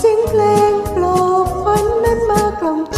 เสียงเพลงปลอบฝันนั้นมากล่อมใจ